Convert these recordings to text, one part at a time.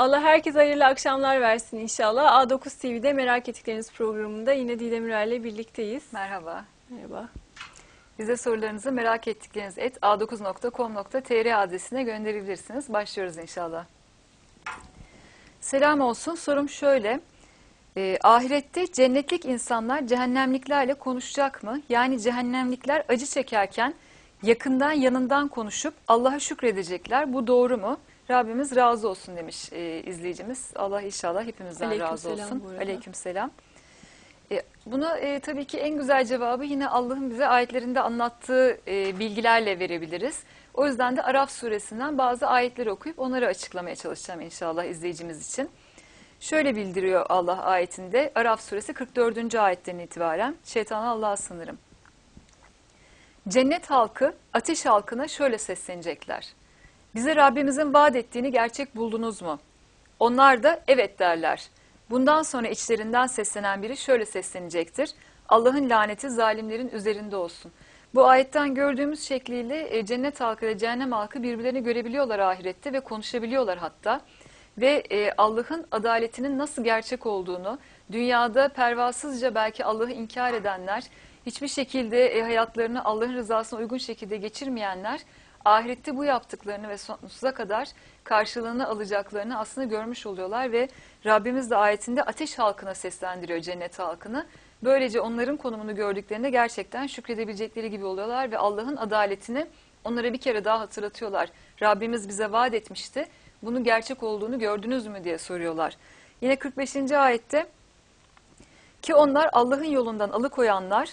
Allah herkese hayırlı akşamlar versin inşallah. A9 TV'de Merak Ettikleriniz programında yine Didem ile birlikteyiz. Merhaba. Merhaba. Bize sorularınızı merak ettikleriniz et a9.com.tr adresine gönderebilirsiniz. Başlıyoruz inşallah. Selam olsun. Sorum şöyle. Ee, ahirette cennetlik insanlar cehennemliklerle konuşacak mı? Yani cehennemlikler acı çekerken yakından yanından konuşup Allah'a şükredecekler. Bu doğru mu? Rabbimiz razı olsun demiş e, izleyicimiz. Allah inşallah hepimizden razı Aleykümselam olsun. Aleykümselam. E, buna e, tabii ki en güzel cevabı yine Allah'ın bize ayetlerinde anlattığı e, bilgilerle verebiliriz. O yüzden de Araf suresinden bazı ayetleri okuyup onları açıklamaya çalışacağım inşallah izleyicimiz için. Şöyle bildiriyor Allah ayetinde Araf suresi 44. ayetten itibaren şeytana Allah'a sınırım. Cennet halkı ateş halkına şöyle seslenecekler. Bize Rabbimizin vaat ettiğini gerçek buldunuz mu? Onlar da evet derler. Bundan sonra içlerinden seslenen biri şöyle seslenecektir. Allah'ın laneti zalimlerin üzerinde olsun. Bu ayetten gördüğümüz şekliyle e, cennet halkı ve cehennem halkı birbirlerini görebiliyorlar ahirette ve konuşabiliyorlar hatta. Ve e, Allah'ın adaletinin nasıl gerçek olduğunu, dünyada pervasızca belki Allah'ı inkar edenler, hiçbir şekilde e, hayatlarını Allah'ın rızasına uygun şekilde geçirmeyenler, ahirette bu yaptıklarını ve sonsuza kadar karşılığını alacaklarını aslında görmüş oluyorlar ve Rabbimiz de ayetinde ateş halkına seslendiriyor cennet halkını. Böylece onların konumunu gördüklerinde gerçekten şükredebilecekleri gibi oluyorlar ve Allah'ın adaletini onlara bir kere daha hatırlatıyorlar. Rabbimiz bize vaat etmişti. Bunun gerçek olduğunu gördünüz mü diye soruyorlar. Yine 45. ayette ki onlar Allah'ın yolundan alıkoyanlar,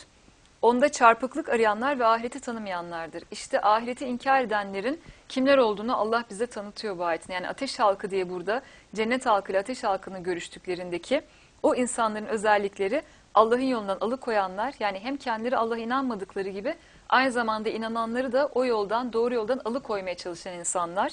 onda çarpıklık arayanlar ve ahireti tanımayanlardır. İşte ahireti inkar edenlerin kimler olduğunu Allah bize tanıtıyor bu ayetin. Yani ateş halkı diye burada cennet halkı ile ateş halkını görüştüklerindeki o insanların özellikleri Allah'ın yolundan alıkoyanlar yani hem kendileri Allah'a inanmadıkları gibi aynı zamanda inananları da o yoldan doğru yoldan alıkoymaya çalışan insanlar.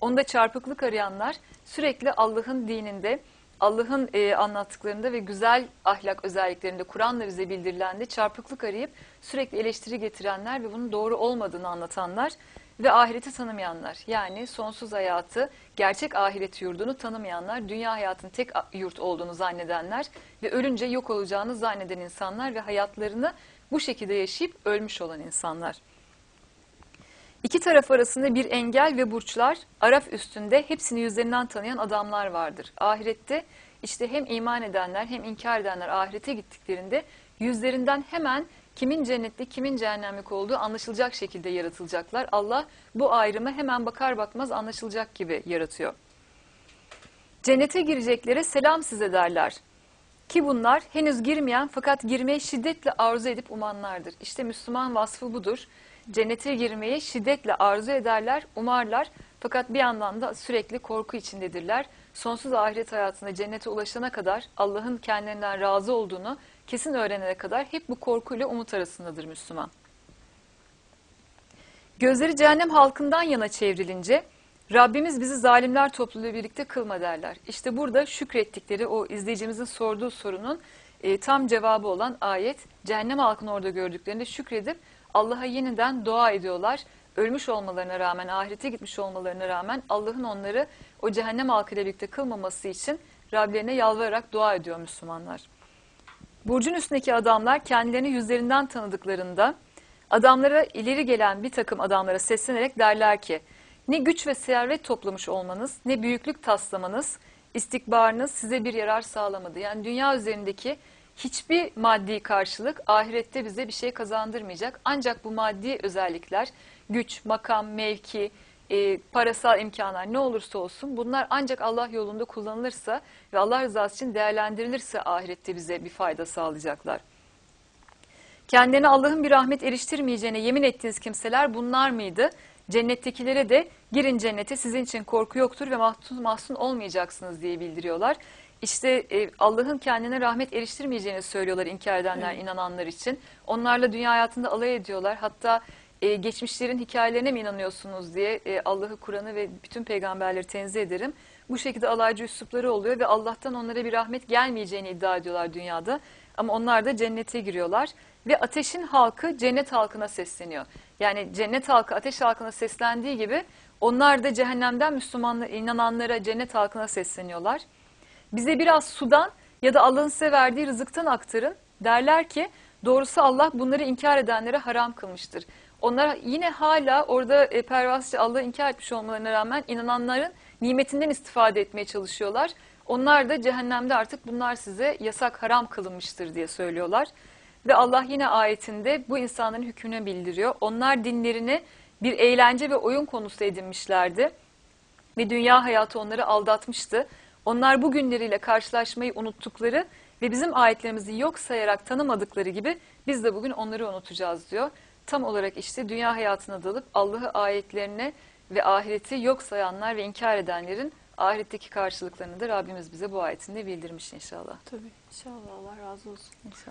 Onda çarpıklık arayanlar sürekli Allah'ın dininde Allah'ın e, anlattıklarında ve güzel ahlak özelliklerinde Kur'an'la bize bildirilendi çarpıklık arayıp sürekli eleştiri getirenler ve bunun doğru olmadığını anlatanlar ve ahireti tanımayanlar yani sonsuz hayatı gerçek ahiret yurdunu tanımayanlar dünya hayatın tek yurt olduğunu zannedenler ve ölünce yok olacağını zanneden insanlar ve hayatlarını bu şekilde yaşayıp ölmüş olan insanlar. İki taraf arasında bir engel ve burçlar, Araf üstünde hepsini yüzlerinden tanıyan adamlar vardır. Ahirette işte hem iman edenler hem inkar edenler ahirete gittiklerinde yüzlerinden hemen kimin cennetlik kimin cehennemlik olduğu anlaşılacak şekilde yaratılacaklar. Allah bu ayrımı hemen bakar bakmaz anlaşılacak gibi yaratıyor. Cennete gireceklere selam size derler. Ki bunlar henüz girmeyen fakat girmeye şiddetle arzu edip umanlardır. İşte Müslüman vasfı budur. Cennete girmeyi şiddetle arzu ederler, umarlar fakat bir yandan da sürekli korku içindedirler. Sonsuz ahiret hayatında cennete ulaşana kadar Allah'ın kendilerinden razı olduğunu kesin öğrenene kadar hep bu korkuyla umut arasındadır Müslüman. Gözleri cehennem halkından yana çevrilince Rabbimiz bizi zalimler topluluğu birlikte kılma derler. İşte burada şükrettikleri o izleyicimizin sorduğu sorunun e, tam cevabı olan ayet cehennem halkını orada gördüklerinde şükredip Allah'a yeniden dua ediyorlar. Ölmüş olmalarına rağmen, ahirete gitmiş olmalarına rağmen Allah'ın onları o cehennem halkıyla birlikte kılmaması için Rablerine yalvararak dua ediyor Müslümanlar. Burcun üstündeki adamlar kendilerini yüzlerinden tanıdıklarında adamlara ileri gelen bir takım adamlara seslenerek derler ki ne güç ve servet toplamış olmanız, ne büyüklük taslamanız, istikbarınız size bir yarar sağlamadı. Yani dünya üzerindeki hiçbir maddi karşılık ahirette bize bir şey kazandırmayacak. Ancak bu maddi özellikler, güç, makam, mevki, e, parasal imkanlar ne olursa olsun bunlar ancak Allah yolunda kullanılırsa ve Allah rızası için değerlendirilirse ahirette bize bir fayda sağlayacaklar. Kendilerine Allah'ın bir rahmet eriştirmeyeceğine yemin ettiğiniz kimseler bunlar mıydı? Cennettekilere de girin cennete sizin için korku yoktur ve mahzun, mahzun olmayacaksınız diye bildiriyorlar. İşte e, Allah'ın kendine rahmet eriştirmeyeceğini söylüyorlar inkar edenler, Evet. inananlar için. Onlarla dünya hayatında alay ediyorlar. Hatta e, geçmişlerin hikayelerine mi inanıyorsunuz diye e, Allah'ı, Kur'an'ı ve bütün peygamberleri tenzih ederim. Bu şekilde alaycı üslupları oluyor ve Allah'tan onlara bir rahmet gelmeyeceğini iddia ediyorlar dünyada. Ama onlar da cennete giriyorlar ve ateşin halkı cennet halkına sesleniyor. Yani cennet halkı ateş halkına seslendiği gibi Onlar da cehennemden Müslümanlar, inananlara, cennet halkına sesleniyorlar. Bize biraz sudan ya da Allah'ın size verdiği rızıktan aktarın. Derler ki doğrusu Allah bunları inkar edenlere haram kılmıştır. Onlar yine hala orada e, pervasızca Allah'ı inkar etmiş olmalarına rağmen inananların nimetinden istifade etmeye çalışıyorlar. Onlar da cehennemde artık bunlar size yasak haram kılınmıştır diye söylüyorlar. Ve Allah yine ayetinde bu insanların hükmüne bildiriyor. Onlar dinlerini bir eğlence ve oyun konusu edinmişlerdi ve dünya hayatı onları aldatmıştı. Onlar bu günleriyle karşılaşmayı unuttukları ve bizim ayetlerimizi yok sayarak tanımadıkları gibi biz de bugün onları unutacağız diyor. Tam olarak işte dünya hayatına dalıp Allah'ı ayetlerine ve ahireti yok sayanlar ve inkar edenlerin ahiretteki karşılıklarını da Rabbimiz bize bu ayetinde bildirmiş inşallah. Tabii inşallah Allah razı olsun. İnşallah.